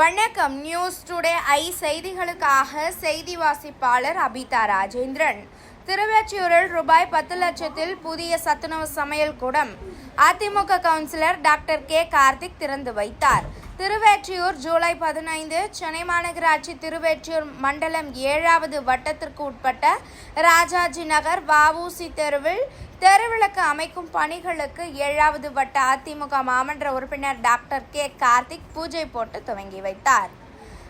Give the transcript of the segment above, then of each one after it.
வணக்கம். News today I செய்திகளுக்காக செய்தி வாசிப்பாளர் அபிதா ராஜேந்திரன். திருவெற்றியூரில் ரூபாய் பத்து லட்சத்தில் புதிய சத்துணவு சமையல் கூடம். AIADMK councillor doctor K. Karthik திறந்து வைத்தார். திருவேற்றியூர் ஜூலை பதினைந்து சென்னை மாநகராட்சி திருவேற்றியூர் மண்டலம் ஏழாவது வட்டத்திற்கு உட்பட்ட ராஜாஜி நகர் வஉசி தெருவில் தெருவிளக்கு அமைக்கும் பணிகளுக்கு ஏழாவது வட்ட அதிமுக மாமன்ற உறுப்பினர் டாக்டர் கே கார்த்திக் பூஜை போட்டு துவங்கி வைத்தார்.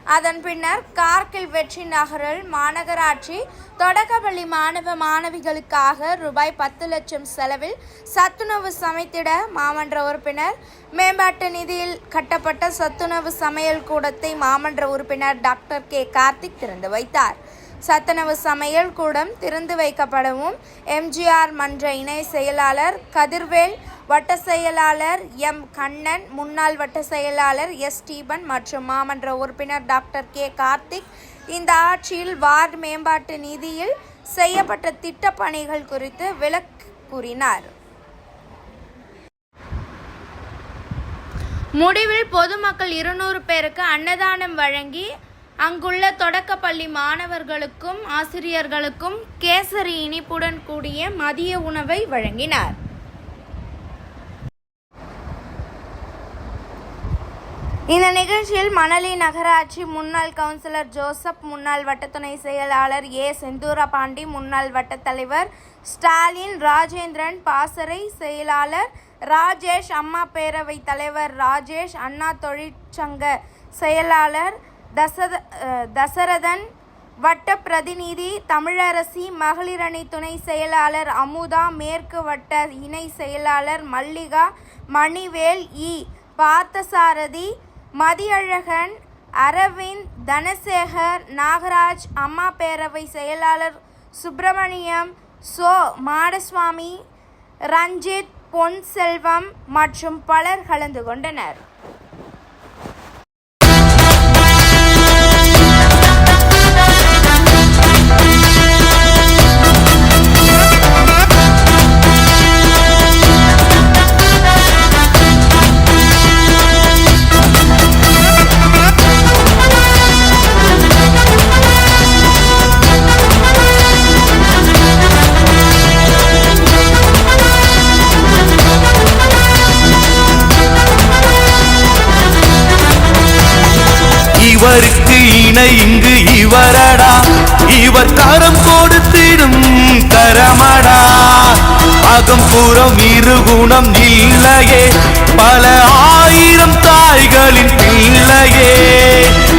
அதன் பின்னர் கார்கில் வெற்றி நகரில் மாநகராட்சி தொடக்கப்பள்ளி மாணவ மாணவிகளுக்காக ரூபாய் பத்து லட்சம் செலவில் சத்துணவு சமைத்திட மாமன்ற உறுப்பினர் மேம்பாட்டு நிதியில் கட்டப்பட்ட சத்துணவு சமையல் கூடத்தை மாமன்ற உறுப்பினர் டாக்டர் கே. கார்த்திக் திறந்து வைத்தார். சத்துணவு சமையல் கூடம் திறந்து வைக்கப்படவும். எம்ஜிஆர் மன்ற இணை செயலாளர் கதிர்வேல் வட்ட செயலாளர் எம் கண்ணன் முன்னாள் வட்ட செயலாளர் எஸ் ஸ்டீபன் மற்றும் மாமன்ற உறுப்பினர் டாக்டர் கே கார்த்திக். இந்த ஆட்சியில் வார்டு மேம்பாட்டு நிதியில் செய்யப்பட்ட திட்டப்பணிகள் குறித்து விளக்கு கூறினார். முடிவில் பொதுமக்கள் இருநூறு பேருக்கு அன்னதானம் வழங்கி அங்குள்ள தொடக்கப்பள்ளி மாணவர்களுக்கும் ஆசிரியர்களுக்கும் கேசரி இனிப்புடன் கூடிய மதிய உணவை வழங்கினார். இந்த நிகழ்ச்சியில் மணலி நகராட்சி முன்னாள் கவுன்சிலர் ஜோசப் முன்னாள் வட்டத்துணை செயலாளர் ஏ. செந்தூரா பாண்டி முன்னாள் வட்டத்தலைவர் ஸ்டாலின் ராஜேந்திரன் பாசறை செயலாளர் ராஜேஷ் அம்மா பேரவை தலைவர் ராஜேஷ் அண்ணா தொழிற்சங்க செயலாளர் தசத தசரதன் வட்ட பிரதிநிதி தமிழரசி மகளிரணி துணை செயலாளர் அமுதா மேற்கு வட்ட இணை செயலாளர் மல்லிகா மணிவேல் இ பார்த்தசாரதி மதியழகன் அரவிந்த் தனசேகர் நாகராஜ் அம்மா பேரவை செயலாளர் சுப்பிரமணியம் சோ மாடசுவாமி ரஞ்சித் பொன் செல்வம் மற்றும் பலர் கலந்து கொண்டனர். இவருக்கு இணை இங்கு இவரடா. இவர் தரம் கொடுத்திடும் தரமடா அகம் புறம் இருகுணம் இல்லையே. பல ஆயிரம் தாய்களின் பிள்ளையே.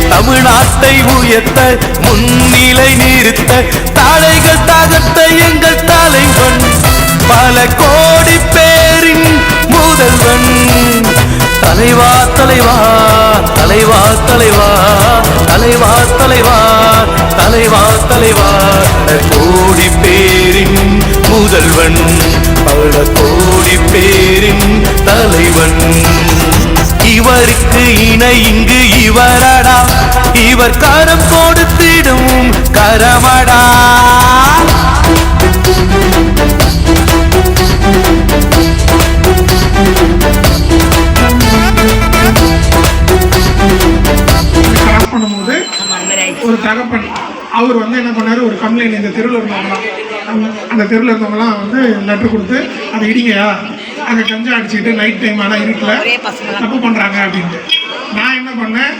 தமிழ்நாட்டை உயர்த்த முன்னிலை நிறுத்த தடைகள் தகர்த்த எங்கள் தலைவன். பல கோடி பேரின் முதல்வன். தலைவா தலைவா. தலைவா தலைவா தலைவா தலைவா தலைவா தலைவா. கோடி பேரின் முதல்வன் பல கோடி பேரின் தலைவன். இவருக்கு இணை இங்கு இவரடா இவர் கரம் கொடுத்திடும் கரமடா. தகப்பன் அவர் வந்து என்ன பண்ணாரு? ஒரு கம்ப்ளைண்ட் இந்த தெருவில் இருந்தவங்களாம் அந்த- தெருவில் இருந்தவங்களாம் வந்து லெட்டர் கொடுத்து அதை இடிங்கயா அங்கே கஞ்சா அடிச்சுக்கிட்டு நைட் டைம் ஆனால் இருட்டில் தப்பு பண்ணுறாங்க அப்படின்ட்டு. நான் என்ன பண்ணேன்?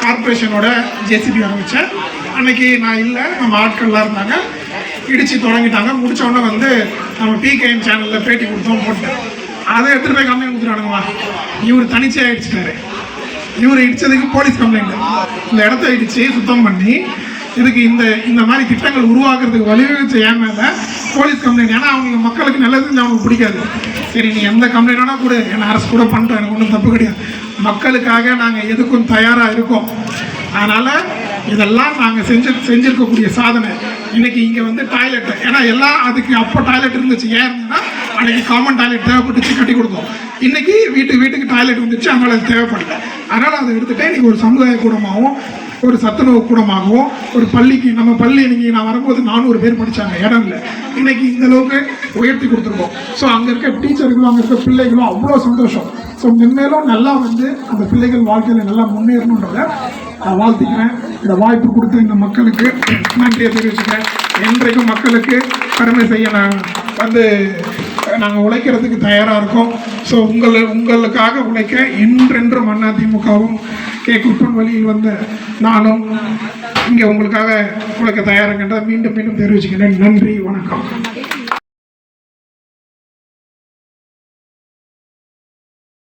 கார்பரேஷனோட ஜேசிபி ஆரம்பித்தேன் அன்னைக்கு நான் இல்லை நம்ம ஆட்கள்லாம் இருந்தாங்க. இடிச்சு தொடங்கிட்டாங்க. முடிச்ச உடனே வந்து நம்ம பிகேஎன் சேனலில் பேட்டி கொடுத்தோம் போட்டேன். அதை எடுத்துகிட்டு போய் கம்ப்ளைண்ட் கொடுத்துட்டானுங்கம்மா இவர் தனிச்சே அடிச்சிட்டாரு இவர் இடிச்சதுக்கு போலீஸ் கம்ப்ளைண்ட் இந்த இடத்த இடிச்சு சுத்தம் பண்ணி இதுக்கு இந்த இந்த மாதிரி திட்டங்கள் உருவாக்குறதுக்கு வழிவகுச்ச ஏன் போலீஸ் கம்ப்ளைண்ட் ஏன்னா அவங்க மக்களுக்கு நல்லது செஞ்சு அவங்களுக்கு பிடிக்காது. சரி நீ எந்த கம்ப்ளைண்டோட கூட. என்ன அரசு கூட பண்ணிட்டோம் எனக்கு ஒன்றும் தப்பு கிடையாது. மக்களுக்காக நாங்கள் எதுக்கும் தயாராக இருக்கோம். அதனால் இதெல்லாம் நாங்கள் செஞ்சு செஞ்சுருக்கக்கூடிய சாதனை. இன்றைக்கி இங்கே வந்து டாய்லெட் ஏன்னா எல்லாம் அதுக்கு அப்போ டாய்லெட் இருந்துச்சு. ஏன் இருந்ததுன்னா அன்னைக்கு காமன் டாய்லெட் தேவைப்பட்டுச்சு கட்டி கொடுத்தோம். இன்னைக்கு வீட்டுக்கு வீட்டுக்கு டாய்லெட் வந்துச்சு அதனால அது தேவைப்படல. அதனால் அதை எடுத்துட்டு இன்றைக்கி ஒரு சமுதாய கூடமாகவும் ஒரு சத்துணவு கூடமாகவும் ஒரு பள்ளிக்கு நம்ம பள்ளி இன்னைக்கு நான் வரும்போது நானூறு பேர் படித்தாங்க இடம் இல்லை இன்னைக்கு இந்த அளவுக்கு உயர்த்தி கொடுத்துருக்கோம். ஸோ அங்கே இருக்க டீச்சர்களும் அங்கே இருக்க பிள்ளைகளும் அவ்வளோ சந்தோஷம். ஸோ மென்மேலும் நல்லா வந்து அந்த பிள்ளைகள் வாழ்க்கையில் நல்லா முன்னேறணுன்றத நான் வாழ்த்திக்கிறேன். இந்த வாய்ப்பு கொடுத்த இந்த மக்களுக்கு நன்றியை தெரிவிச்சுக்கிறேன். என்றைக்கும் மக்களுக்கு கடமை செய்ய நான் வந்து நாங்கள் உழைக்கிறதுக்கு தயாராக இருக்கோம். ஸோ உங்களை உங்களுக்காக உழைக்க என்றென்றும் அதிமுகவும் கே. குப்பன் வழியில் வந்த நானும் இங்கே உங்களுக்காக உழைக்க தயாராகின்றதை மீண்டும் மீண்டும் தெரிவிச்சுக்கிறேன். நன்றி வணக்கம்.